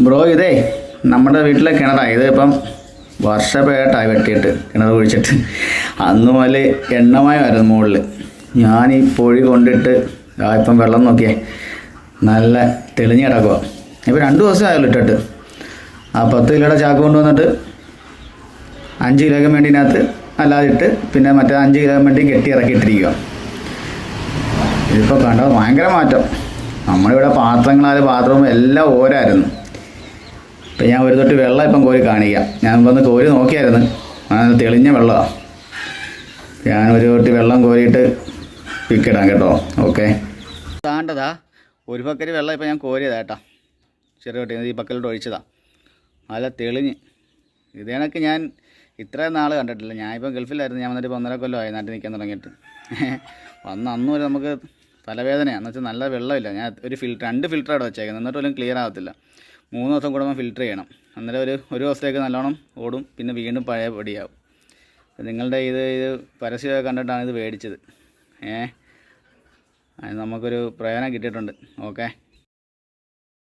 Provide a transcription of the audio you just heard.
Bro ഇതേ നമ്മുടെ വീട്ടിലെ കിണറാണ് ഇത് ഇപ്പം വർഷപ്പേട്ടായി വെട്ടിയിട്ട് കിണർ കുഴിച്ചിട്ട്. അന്ന് മുതൽ എണ്ണമയമായിരുന്നു മുകളിൽ ഞാൻ ഈ പൊഴി കൊണ്ടിട്ട് ആ ഇപ്പം വെള്ളം നോക്കിയേ നല്ല തെളിഞ്ഞ് കിടക്കുക ഇപ്പം രണ്ട് ദിവസം ആയല്ലോ ഇട്ടിട്ട്. ആ പത്ത് കിലോയുടെ ചാക്ക് കൊണ്ടുവന്നിട്ട് അഞ്ച് കിലോയ്ക്ക് വേണ്ടി ഇതിനകത്ത് അല്ലാതെ ഇട്ട് പിന്നെ മറ്റേ അഞ്ച് കിലോ വേണ്ടി കെട്ടി ഇറക്കിയിട്ടിരിക്കുക ഇതിപ്പോൾ കണ്ടത് ഭയങ്കര മാറ്റം. നമ്മളിവിടെ പാത്രങ്ങളായാലും ബാത്റൂം എല്ലാം ഓരായിരുന്നു. ഇപ്പം ഞാൻ ഒരു തൊട്ട് വെള്ളം ഇപ്പം കോരി കാണിക്കാം. ഞാൻ വന്ന് കോരി നോക്കിയായിരുന്നു. അത് തെളിഞ്ഞ വെള്ളമാണ് ഞാൻ ഒരു തൊട്ട് വെള്ളം കോരിയിട്ട് പിക്കിടാം കേട്ടോ. ഓക്കെ. താണ്ടതാ. ഒരു ബക്കറ്റ് വെള്ളം ഇപ്പം ഞാൻ കോരിയതാ കേട്ടോ. ചെറിയ തൊട്ടി ഈ പക്കലോട്ട് ഒഴിച്ചതാ. നല്ല തെളിഞ്ഞ്. ഇതേണക്ക് ഞാൻ ഇത്രയും നാൾ കണ്ടിട്ടില്ല. ഞാനിപ്പോൾ ഗൾഫിലായിരുന്നു. ഞാൻ വന്നിട്ട് ഒന്നര കൊല്ലമായി നാട്ടിൽ നിൽക്കാൻ തുടങ്ങിയിട്ട്. വന്ന് അന്ന് വരെ നമുക്ക് തലവേദനയാണ്. വെച്ചാൽ നല്ല വെള്ളമില്ല. ഞാൻ ഒരു ഫിൽറ്റർ രണ്ട് ഫിൽറ്റർ അവിടെ വെച്ചേക്കുന്നത് എന്നിട്ട് പോലും ക്ലിയർ ആകത്തില്ല മൂന്ന് ദിവസം കൂടുമ്പോൾ ഫിൽറ്റർ ചെയ്യണം. അന്നേരം ഒരു ഒരു ദിവസത്തേക്ക് നല്ലോണം ഓടും. പിന്നെ വീണ്ടും പഴയ പടിയാവും. നിങ്ങളുടെ ഇത് ഇത് പരസ്യമൊക്കെ കണ്ടിട്ടാണ് ഇത് മേടിച്ചത്. ഏ? നമുക്കൊരു പ്രയോജനം കിട്ടിയിട്ടുണ്ട്. ഓക്കെ?